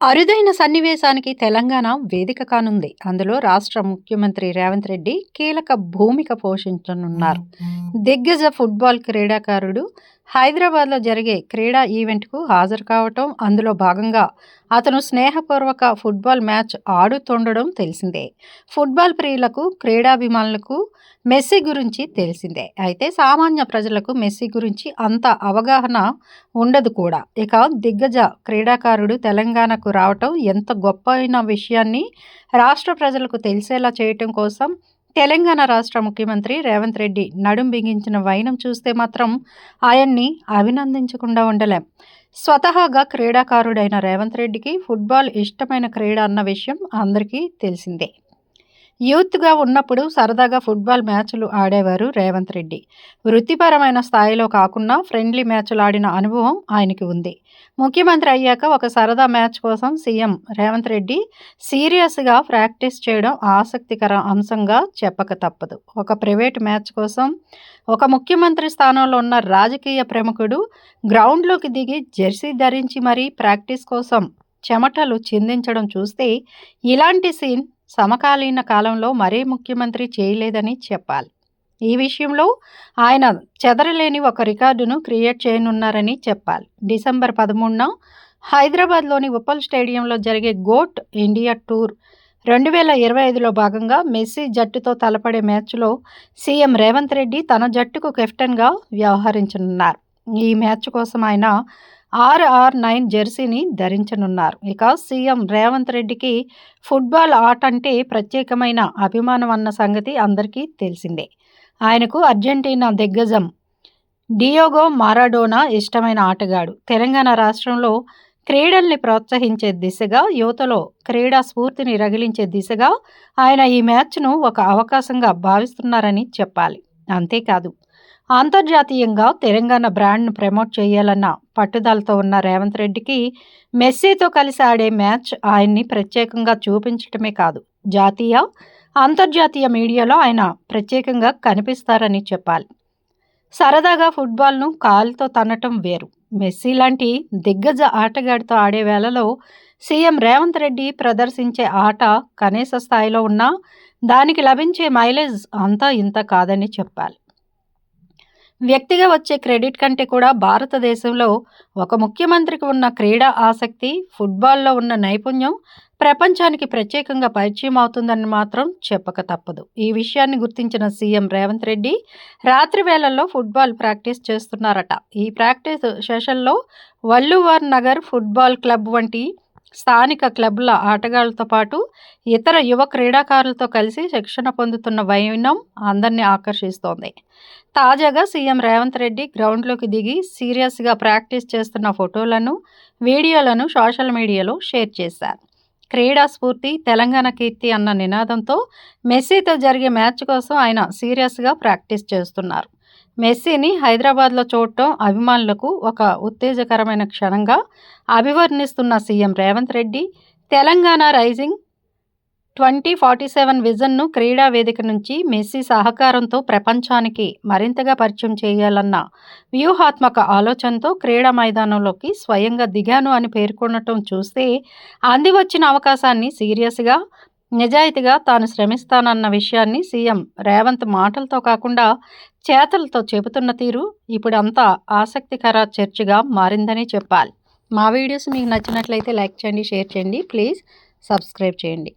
అరుదైన సన్నివేశానికి తెలంగాణ వేదిక కానుంది. అందులో రాష్ట్ర ముఖ్యమంత్రి రేవంత్ రెడ్డి కీలక భూమిక పోషించనున్నారు. దిగ్గజ ఫుట్బాల్ క్రీడాకారుడు హైదరాబాద్లో జరిగే క్రీడా ఈవెంట్కు హాజరు కావటం అందులో భాగంగా అతను స్నేహపూర్వక ఫుట్బాల్ మ్యాచ్ ఆడుతుండడం తెలిసిందే. ఫుట్బాల్ ప్రియులకు క్రీడాభిమానులకు మెస్సీ గురించి తెలిసిందే. అయితే సామాన్య ప్రజలకు మెస్సీ గురించి అంత అవగాహన ఉండదు కూడా. ఇక దిగ్గజ క్రీడాకారుడు తెలంగాణకు రావటం ఎంత గొప్ప అయిన విషయాన్ని రాష్ట్ర ప్రజలకు తెలిసేలా చేయటం కోసం తెలంగాణ రాష్ట్ర ముఖ్యమంత్రి రేవంత్ రెడ్డి నడుం బిగించిన వైనం చూస్తే మాత్రం ఆయన్ని అభినందించకుండా ఉండలేం. స్వతహాగా క్రీడాకారుడైన రేవంత్ రెడ్డికి ఫుట్బాల్ ఇష్టమైన క్రీడ అన్న విషయం అందరికీ తెలిసిందే. యూత్గా ఉన్నప్పుడు సరదాగా ఫుట్బాల్ మ్యాచ్లు ఆడేవారు రేవంత్ రెడ్డి. వృత్తిపరమైన స్థాయిలో కాకుండా ఫ్రెండ్లీ మ్యాచ్లు ఆడిన అనుభవం ఆయనకి ఉంది. ముఖ్యమంత్రి అయ్యాక ఒక సరదా మ్యాచ్ కోసం సీఎం రేవంత్ రెడ్డి సీరియస్గా ప్రాక్టీస్ చేయడం ఆసక్తికర అంశంగా చెప్పక తప్పదు. ఒక ప్రైవేట్ మ్యాచ్ కోసం ఒక ముఖ్యమంత్రి స్థానంలో ఉన్న రాజకీయ ప్రముఖుడు గ్రౌండ్లోకి దిగి జెర్సీ ధరించి మరీ ప్రాక్టీస్ కోసం చెమటలు చిందించడం చూస్తే ఇలాంటి సీన్ సమకాలీన కాలంలో మరే ముఖ్యమంత్రి చేయలేదని చెప్పాలి. ఈ విషయంలో ఆయన చెదరలేని ఒక రికార్డును క్రియేట్ చేయనున్నారని చెప్పాలి. డిసెంబర్ పదమూడున హైదరాబాద్లోని ఉప్పల్ స్టేడియంలో జరిగే గోట్ ఇండియా టూర్ రెండు వేల ఇరవై ఐదులో భాగంగా మెస్సీ జట్టుతో తలపడే మ్యాచ్లో సీఎం రేవంత్ రెడ్డి తన జట్టుకు కెప్టెన్గా వ్యవహరించనున్నారు. ఈ మ్యాచ్ కోసం ఆయన ఆర్ఆర్ నైన్ జెర్సీని ధరించనున్నారు. ఇక సీఎం రేవంత్ రెడ్డికి ఫుట్బాల్ ఆట అంటే ప్రత్యేకమైన అభిమానం అన్న సంగతి అందరికీ తెలిసిందే. ఆయనకు అర్జెంటీనా దిగ్గజం డియోగో మారాడోనా ఇష్టమైన ఆటగాడు. తెలంగాణ రాష్ట్రంలో క్రీడల్ని ప్రోత్సహించే దిశగా యువతలో క్రీడా స్ఫూర్తిని రగిలించే దిశగా ఆయన ఈ మ్యాచ్ను ఒక అవకాశంగా భావిస్తున్నారని చెప్పాలి. అంతేకాదు అంతర్జాతీయంగా తెలంగాణ బ్రాండ్ను ప్రమోట్ చేయాలన్న పట్టుదలతో ఉన్న రేవంత్ రెడ్డికి మెస్సీతో కలిసి ఆడే మ్యాచ్ ఆయన్ని ప్రత్యేకంగా చూపించటమే కాదు జాతీయ అంతర్జాతీయ మీడియాలో ఆయన ప్రత్యేకంగా కనిపిస్తారని చెప్పాలి. సరదాగా ఫుట్బాల్ను కాలుతో తన్నటం వేరు. మెస్సీ లాంటి దిగ్గజ ఆటగాడితో ఆడే వేళలో సీఎం రేవంత్ రెడ్డి ప్రదర్శించే ఆట కనీస స్థాయిలో ఉన్నా దానికి లభించే మైలేజ్ అంతా ఇంత కాదని చెప్పాలి. వ్యక్తిగా వచ్చే క్రెడిట్ కంటే కూడా భారతదేశంలో ఒక ముఖ్యమంత్రికి ఉన్న క్రీడా ఆసక్తి ఫుట్బాల్లో ఉన్న నైపుణ్యం ప్రపంచానికి ప్రత్యేకంగా పరిచయం అవుతుందని మాత్రం చెప్పక తప్పదు. ఈ విషయాన్ని గుర్తించిన సీఎం రేవంత్ రెడ్డి రాత్రి వేళల్లో ఫుట్బాల్ ప్రాక్టీస్ చేస్తున్నారట. ఈ ప్రాక్టీస్ సెషన్లో వల్లువర్ నగర్ ఫుట్బాల్ క్లబ్ వంటి స్థానిక క్లబ్ల ఆటగాళ్ళతో పాటు ఇతర యువ క్రీడాకారులతో కలిసి శిక్షణ పొందుతున్న వైనం అందరినీ ఆకర్షిస్తోంది. తాజాగా సీఎం రేవంత్ రెడ్డి గ్రౌండ్లోకి దిగి సీరియస్గా ప్రాక్టీస్ చేస్తున్న ఫోటోలను వీడియోలను సోషల్ మీడియాలో షేర్ చేశారు. క్రీడా స్ఫూర్తి తెలంగాణ కీర్తి అన్న నినాదంతో మెస్సీతో జరిగే మ్యాచ్ కోసం ఆయన సీరియస్గా ప్రాక్టీస్ చేస్తున్నారు. మెస్సీని హైదరాబాద్లో చూడటం అభిమానులకు ఒక ఉత్తేజకరమైన క్షణంగా అభివర్ణిస్తున్న CM Revanth Reddy Telangana rising twenty forty seven విజన్ను క్రీడా వేదిక నుంచి మెస్సీ సహకారంతో ప్రపంచానికి మరింతగా పరిచయం చేయాలన్న వ్యూహాత్మక ఆలోచనతో క్రీడా మైదానంలోకి స్వయంగా దిగాను అని పేర్కొనటం చూస్తే అందివచ్చిన అవకాశాన్ని సీరియస్గా నిజాయితీగా తాను శ్రమిస్తానన్న విషయాన్ని సీఎం రేవంత్ మాటలతో కాకుండా చేతలతో చెబుతున్న తీరు ఇప్పుడు అంతా ఆసక్తికర చర్చగా మారిందని చెప్పాలి. మా వీడియోస్ మీకు నచ్చినట్లయితే లైక్ చేయండి షేర్ చేయండి. ప్లీజ్ సబ్స్క్రైబ్ చేయండి.